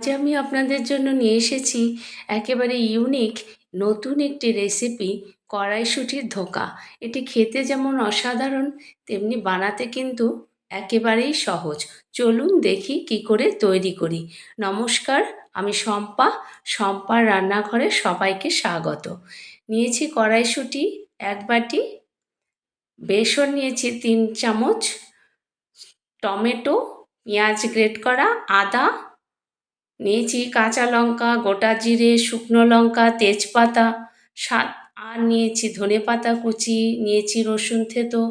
আজ আমি আপনাদের জন্য নিয়ে এসেছি, একেবারে ইউনিক নতুন একটি রেসিপি কড়াইশুঁটির ধোকা। এটি খেতে যেমন অসাধারণ, তেমনি বানাতে কিন্তু একেবারেই সহজ। চলুন দেখি কি করে তৈরি করি। নমস্কার, আমি শম্পা, শম্পার রান্নাঘরে সবাইকে স্বাগত। নিয়েছি কড়াইশুঁটি, এক বাটি বেসন নিয়েছি তিন চামচ, টমেটো, পেঁয়াজ গ্রেট করা, আদা নিয়েছি কাঁচা লঙ্কা, গোটা জিরে, শুকনো লঙ্কা, তেজপাতা সাত আর নিয়েছি ধনে পাতা কুচি, নিয়েছি রসুন থেতো,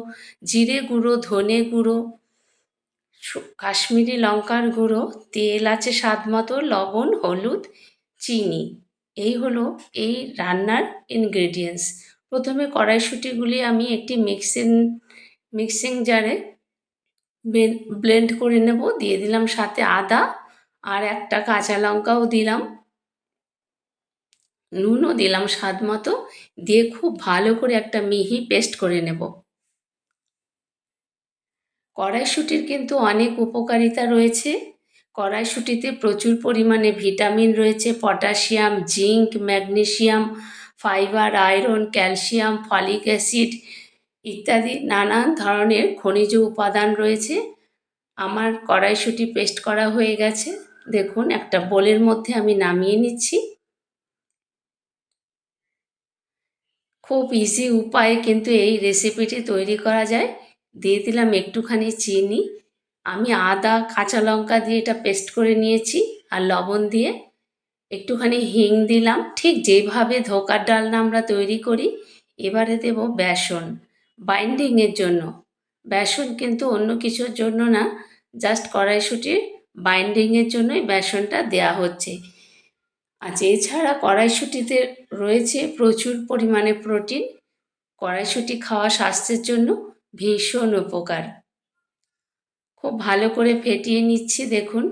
জিরে গুঁড়ো, ধনে গুঁড়ো কাশ্মীরি লঙ্কার গুঁড়ো, তেল আছে স্বাদ মতো, লবণ, হলুদ, চিনি। এই হলো এই রান্নার ইনগ্রেডিয়েন্টস প্রথমে কড়াইশুঁটিগুলি আমি একটি মিক্সিং মিক্সিং জারে ব্লেন্ড করে নেব। দিয়ে দিলাম সাথে আদা আর একটা কাঁচা লঙ্কাও দিলাম। নুনও দিলাম স্বাদ মতো। দিয়ে খুব ভালো করে একটা মিহি পেস্ট করে নেব। কড়াইশুটির কিন্তু অনেক উপকারিতা রয়েছে। কড়াইশুটিতে প্রচুর পরিমাণে ভিটামিন রয়েছে, potassium, zinc, magnesium, fibre, iron, calcium, folic acid ইত্যাদি নানান ধরনের খনিজ উপাদান রয়েছে। আমার কড়াইশুটি পেস্ট করা হয়ে গেছে। দেখুন, একটা বোলের মধ্যে আমি নামিয়ে নিচ্ছি। খুব ইজি উপায়ে কিন্তু এই রেসিপিটি তৈরি করা যায়। দিয়ে দিলাম একটুখানি চিনি। আমি আদা, কাঁচা লঙ্কা দিয়ে এটা পেস্ট করে নিয়েছি আর লবণ দিয়ে। একটুখানি হিং দিলাম। ঠিক যেভাবে ধোকার ডালনা আমরা তৈরি করি, এবারে দেব বেসন। বাইন্ডিংয়ের জন্য। বেসন কিন্তু অন্য কিছুর জন্য না জাস্ট কড়াইশুটির বাইন্ডিংয়ের জন্যই বেসনটা দেয়া হচ্ছে। আর এছাড়া কড়াইশুটিতে রয়েছে প্রচুর পরিমাণে প্রোটিন কড়াইশুটি খাওয়া স্বাস্থ্যের জন্য ভীষণ উপকার। খুব ভালো করে ফেটিয়ে নিচ্ছি, দেখুন।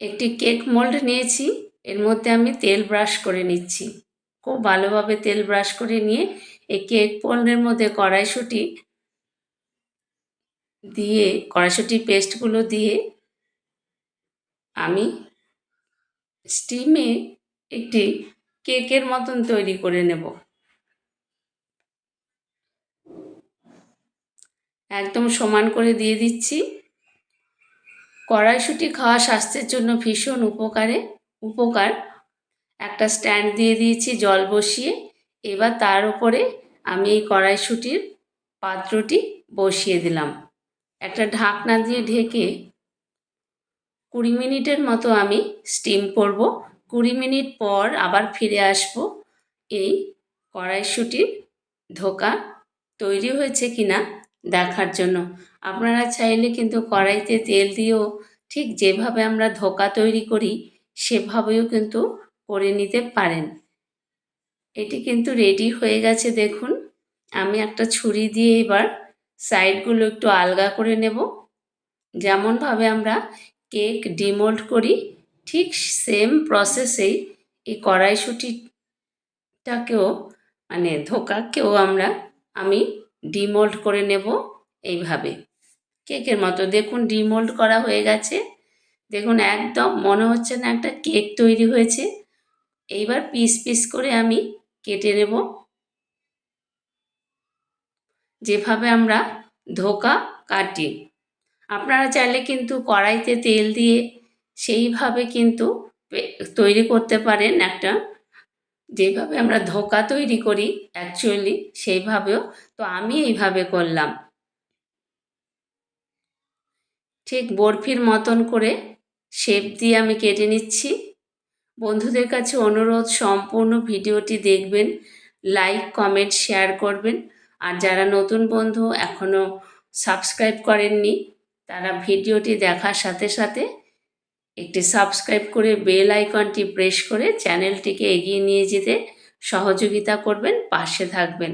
একটি কেক মোল্ড নিয়েছি, এর মধ্যে আমি তেল ব্রাশ করে নিচ্ছি। খুব ভালোভাবে তেল ব্রাশ করে নিয়ে এই কেক মোল্ডের মধ্যে কড়াইশুটি দিয়ে কড়াইশুঁটির পেস্টগুলো দিয়ে আমি স্টিমে একটি কেকের মতন তৈরি করে নেব। একদম সমান করে দিয়ে দিচ্ছি। কড়াইশুঁটি খাওয়া স্বাস্থ্যের জন্য ভীষণ উপকারে, উপকার। একটা স্ট্যান্ড দিয়ে দিয়েছি জল বসিয়ে। এবার তার উপরে আমি এই কড়াইশুঁটির পাত্রটি বসিয়ে দিলাম। একটা ঢাকনা দিয়ে ঢেকে কুড়ি মিনিটের মতো আমি স্টিম করব। কুড়ি মিনিট পর আবার ফিরে আসব। এই কড়াইশুটির ধোকা তৈরি হয়েছে কি না দেখার জন্য। আপনারা চাইলে কিন্তু কড়াইতে তেল দিয়েও ঠিক যেভাবে আমরা ধোকা তৈরি করি, সেভাবেও কিন্তু করে নিতে পারেন। এটি কিন্তু রেডি হয়ে গেছে, দেখুন। আমি একটা ছুরি দিয়ে এবার সাইডগুলো একটু আলগা করে নেব। যেমনভাবে আমরা কেক ডিমোল্ড করি, ঠিক সেম প্রসেসেই এই কড়াইশুটিটাকেও মানে ধোকাকেও আমরা, আমি ডিমোল্ড করে নেব এইভাবে। কেকের মতো দেখুন ডিমোল্ড করা হয়ে গেছে। দেখুন একদম মনে হচ্ছে না একটা কেক তৈরি হয়েছে। এইবার পিস পিস করে আমি কেটে নেব। যেভাবে আমরা ধোকা কাটি। আপনারা চাইলে কিন্তু কড়াইতে তেল দিয়ে সেইভাবে কিন্তু তৈরি করতে পারেন একটা। যেভাবে আমরা ধোকা তৈরি করি অ্যাকচুয়ালি সেইভাবেও। তো আমি এইভাবে করলাম। ঠিক বরফির মতন করে শেপ দিয়ে আমি কেটে নিচ্ছি। বন্ধুদের কাছে অনুরোধ, সম্পূর্ণ ভিডিওটি দেখবেন লাইক কমেন্ট শেয়ার করবেন। আর যারা নতুন বন্ধু এখনও সাবস্ক্রাইব করেননি, তারা ভিডিওটি দেখার সাথে সাথে একটি সাবস্ক্রাইব করে বেল আইকনটি প্রেস করে চ্যানেলটিকে এগিয়ে নিয়ে যেতে সহযোগিতা করবেন, পাশে থাকবেন।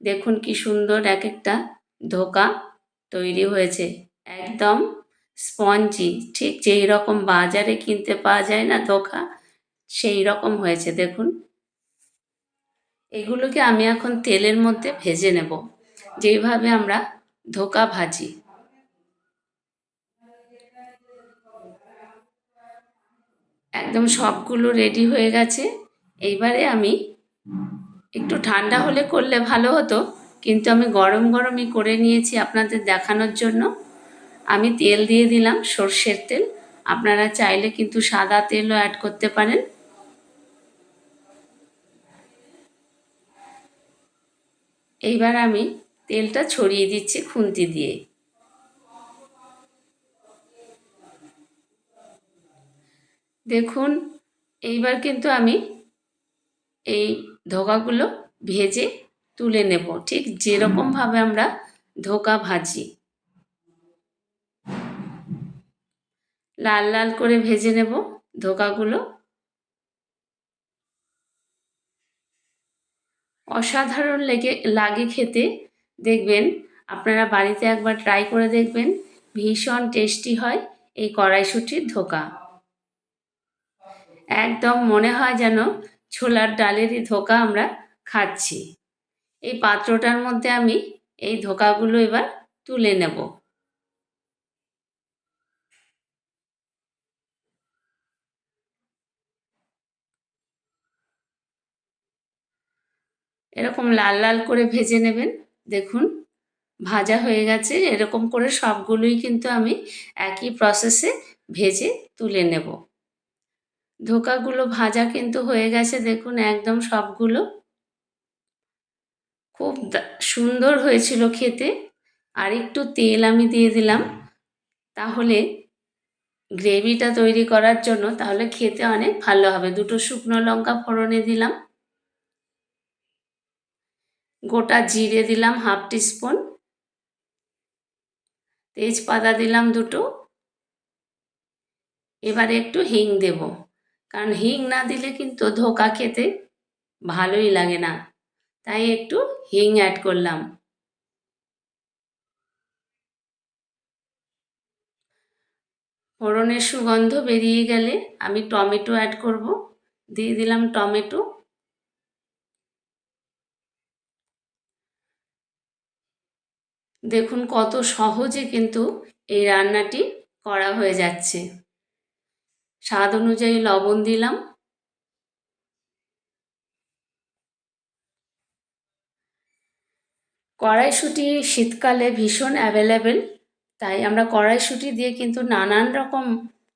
দেখুন কি সুন্দর এক একটা ধোকা তৈরি হয়েছে। একদম স্পঞ্জি ঠিক যেই রকম বাজারে কিনতে পাওয়া যায় না ধোকা, সেই রকম হয়েছে। দেখুন এগুলোকে আমি এখন তেলের মধ্যে ভেজে নেব। যেইভাবে আমরা ধোকা ভাজি। একদম সবগুলো রেডি হয়ে গেছে। এইবারে আমি একটু ঠান্ডা হলে করলে ভালো হতো, কিন্তু আমি গরম গরমই করে নিয়েছি আপনাদের দেখানোর জন্য। আমি তেল দিয়ে দিলাম সর্ষের তেল। আপনারা চাইলে কিন্তু সাদা তেলও অ্যাড করতে পারেন। এইবার আমি তেলটা ছড়িয়ে দিচ্ছি খুন্তি দিয়ে। দেখুন, এইবার কিন্তু আমি এই ধোকাগুলো ভেজে তুলে নেব। ঠিক যেরকমভাবে আমরা ধোকা ভাজি। লাল লাল করে ভেজে নেব ধোকাগুলো। অসাধারণ লেগে, লাগে খেতে। দেখবেন, আপনারা বাড়িতে একবার ট্রাই করে দেখবেন, ভীষণ টেস্টি হয় এই কড়াইশুটির ধোকা। একদম মনে হয় যেন ছোলার ডালেরই ধোকা আমরা খাচ্ছি। এই পাত্রটার মধ্যে আমি এই ধোকাগুলো এবার তুলে নেব। এরকম লাল লাল করে ভেজে নেবেন। দেখুন, ভাজা হয়ে গেছে। এরকম করে সবগুলোই কিন্তু আমি একই প্রসেসে ভেজে তুলে নেব। ধোকাগুলো ভাজা কিন্তু হয়ে গেছে। দেখুন, একদম সবগুলো খুব সুন্দর হয়েছিল খেতে। আর একটু তেল আমি দিয়ে দিলাম। তাহলে গ্রেভিটা তৈরি করার জন্য তাহলে খেতে অনেক ভালো হবে। দুটো শুকনো লঙ্কা ফোড়নে দিলাম। গোটা জিরে দিলাম হাফ টিস্পুন, তেজপাতা দিলাম দুটো। এবারে একটু হিং দেব, কারণ হিং না দিলে কিন্তু ধোকা খেতে ভালোই লাগে না। তাই একটু হিং অ্যাড করলাম। ফোড়নের সুগন্ধ বেরিয়ে গেলে আমি টমেটো অ্যাড করব। দিয়ে দিলাম টমেটো। দেখুন কত সহজে কিন্তু এই রান্নাটি করা হয়ে যাচ্ছে। স্বাদ অনুযায়ী লবণ দিলাম। কড়াইশুঁটি শীতকালে ভীষণ অ্যাভেলেবেল তাই আমরা কড়াইশুঁটি দিয়ে কিন্তু নানান রকম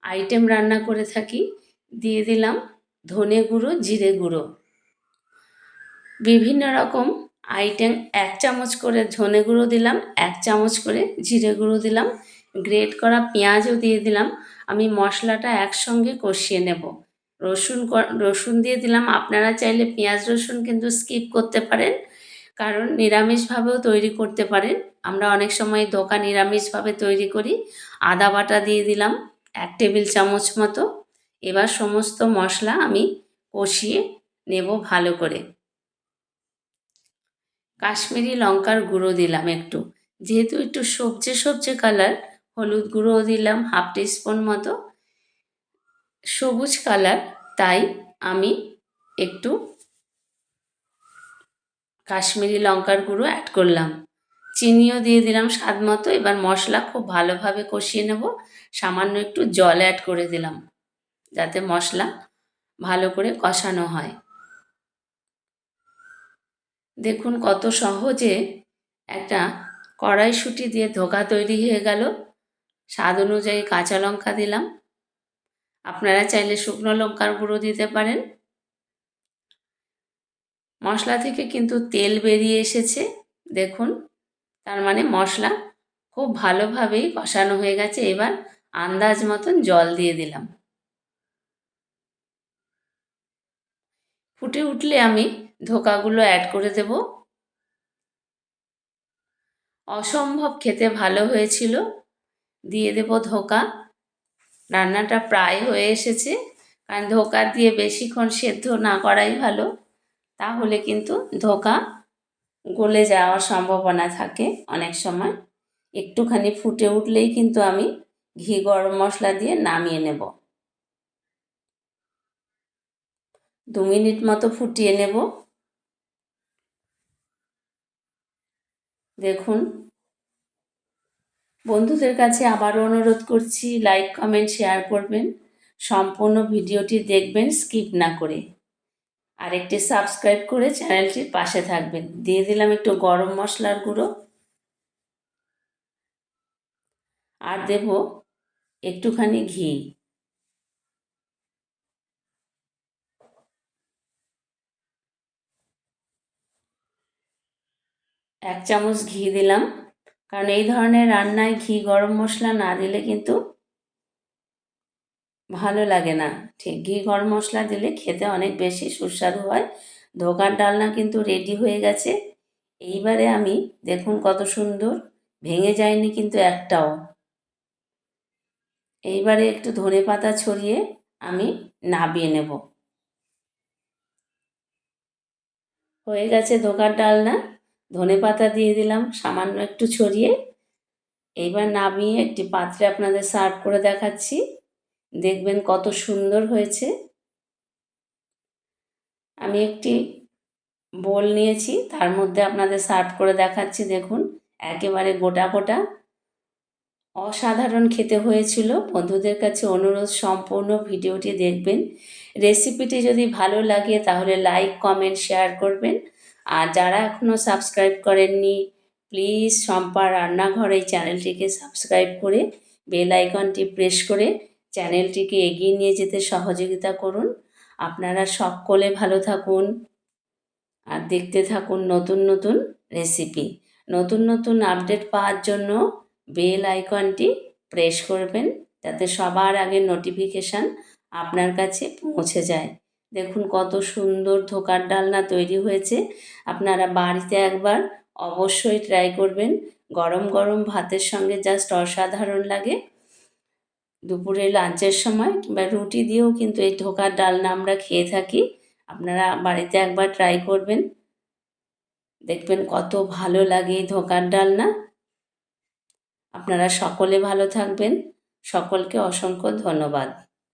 আইটেম রান্না করে থাকি। দিয়ে দিলাম ধনে গুঁড়ো, জিরে গুঁড়ো। বিভিন্ন রকম আইটেম এক চামচ করে ধনে গুঁড়ো দিলাম, এক চামচ করে জিরে গুঁড়ো দিলাম, গ্রেট করা পেঁয়াজও দিয়ে দিলাম। আমি মশলাটা একসঙ্গে কষিয়ে নেব। রসুন রসুন দিয়ে দিলাম। আপনারা চাইলে পেঁয়াজ রসুন কিন্তু স্কিপ করতে পারেন, কারণ নিরামিষভাবেও তৈরি করতে পারেন। আমরা অনেক সময় দোকান নিরামিষভাবে তৈরি করি। আদা বাটা দিয়ে দিলাম, এক টেবিল চামচ মতো। এবার সমস্ত মশলা আমি কষিয়ে নেব ভালো করে। কাশ্মীরি লঙ্কার গুঁড়ো দিলাম একটু। যেহেতু একটু সবজে সবজে কালার হলুদ গুঁড়োও দিলাম হাফ টিস্পুন মতো। সবুজ কালার তাই আমি একটু কাশ্মীরি লঙ্কার গুঁড়ো অ্যাড করলাম। চিনিও দিয়ে দিলাম স্বাদ মতো, এবার মশলা খুব ভালোভাবে কষিয়ে নেব। সামান্য একটু জল অ্যাড করে দিলাম, যাতে মশলা ভালো করে কষানো হয়। দেখুন কত সহজে একটা কড়াইশুঁটি দিয়ে ধোকা তৈরি হয়ে গেল। স্বাদ অনুযায়ী কাঁচা লঙ্কা দিলাম। আপনারা চাইলে শুকনো লঙ্কার গুঁড়ো দিতে পারেন। মশলা থেকে কিন্তু তেল বেরিয়ে এসেছে। দেখুন, তার মানে মশলা খুব ভালোভাবেই কষানো হয়ে গেছে। এবার আন্দাজ মতন জল দিয়ে দিলাম। ফুটে উঠলে আমি ধোকাগুলো অ্যাড করে দেব। অসম্ভব খেতে ভালো হয়েছিল। দিয়ে দেব ধোকা। রান্নাটা প্রায় হয়ে এসেছে। কারণ ধোকা দিয়ে বেশিক্ষণ সেদ্ধ না করাই ভালো। তাহলে কিন্তু ধোকা গলে যাওয়ার সম্ভাবনা থাকে অনেক সময়। একটুখানি ফুটে উঠলেই কিন্তু আমি ঘি গরম মশলা দিয়ে নামিয়ে নেব। দু মিনিট মতো ফুটিয়ে নেব। দেখুন, বন্ধুদের কাছে আবারও অনুরোধ করছি লাইক কমেন্ট শেয়ার করবেন। সম্পূর্ণ ভিডিওটি দেখবেন স্কিপ না করে। আর একটি সাবস্ক্রাইব করে চ্যানেলটির পাশে থাকবেন। দিয়ে দিলাম একটু গরম মশলার গুঁড়ো। আর দেব একটুখানি ঘি। এক চামচ ঘি দিলাম। কারণ এই ধরনের রান্নায় ঘি, গরম মশলা না দিলে কিন্তু ভালো লাগে না। ঠিক, ঘি, গরম মশলা দিলে খেতে অনেক বেশি সুস্বাদু হয়। ধোকার ডালনা কিন্তু রেডি হয়ে গেছে। এইবারে আমি, দেখুন কত সুন্দর, ভেঙে যায়নি কিন্তু একটাও। এইবারে একটু ধনে পাতা ছড়িয়ে আমি নাবিয়ে নেব। হয়ে গেছে ধোকার ডালনা। ধনে পাতা দিয়ে দিলাম, সামান্য একটু ছড়িয়ে। এইবার নামিয়ে একটি পাত্রে আপনাদের সার্ভ করে দেখাচ্ছি। দেখবেন কত সুন্দর হয়েছে। আমি একটি বোল নিয়েছি, তার মধ্যে আপনাদের সার্ভ করে দেখাচ্ছি, দেখুন। একেবারে গোটা গোটা। অসাধারণ খেতে হয়েছিল। বন্ধুদের কাছে অনুরোধ সম্পূর্ণ ভিডিওটি দেখবেন। রেসিপিটি যদি ভালো লাগে তাহলে লাইক, কমেন্ট, শেয়ার করবেন। আর যারা এখনও সাবস্ক্রাইব করেননি প্লিজ সম্পার রান্নাঘর এই চ্যানেলটিকে সাবস্ক্রাইব করে বেল আইকনটি প্রেস করে চ্যানেলটিকে এগিয়ে নিয়ে যেতে সহযোগিতা করুন। আপনারা সকলে ভালো থাকুন আর দেখতে থাকুন নতুন নতুন রেসিপি নতুন নতুন আপডেট পাওয়ার জন্য বেল আইকনটি প্রেস করবেন, যাতে সবার আগে নোটিফিকেশান আপনার কাছে পৌঁছে যায়। দেখুন কত সুন্দর ধোকার ডালনা তৈরি হয়েছে। আপনারা বাড়িতে একবার অবশ্যই ট্রাই করবেন। গরম গরম ভাতের সঙ্গে জাস্ট অসাধারণ লাগে। দুপুরে লাঞ্চের সময় কিংবা রুটি দিয়েও কিন্তু এই ধোকার ডালনা আমরা খেয়ে থাকি। আপনারা বাড়িতে একবার ট্রাই করবেন। দেখবেন কত ভালো লাগে এই ধোকার ডালনা। আপনারা সকলে ভালো থাকবেন। সকলকে অসংখ্য ধন্যবাদ।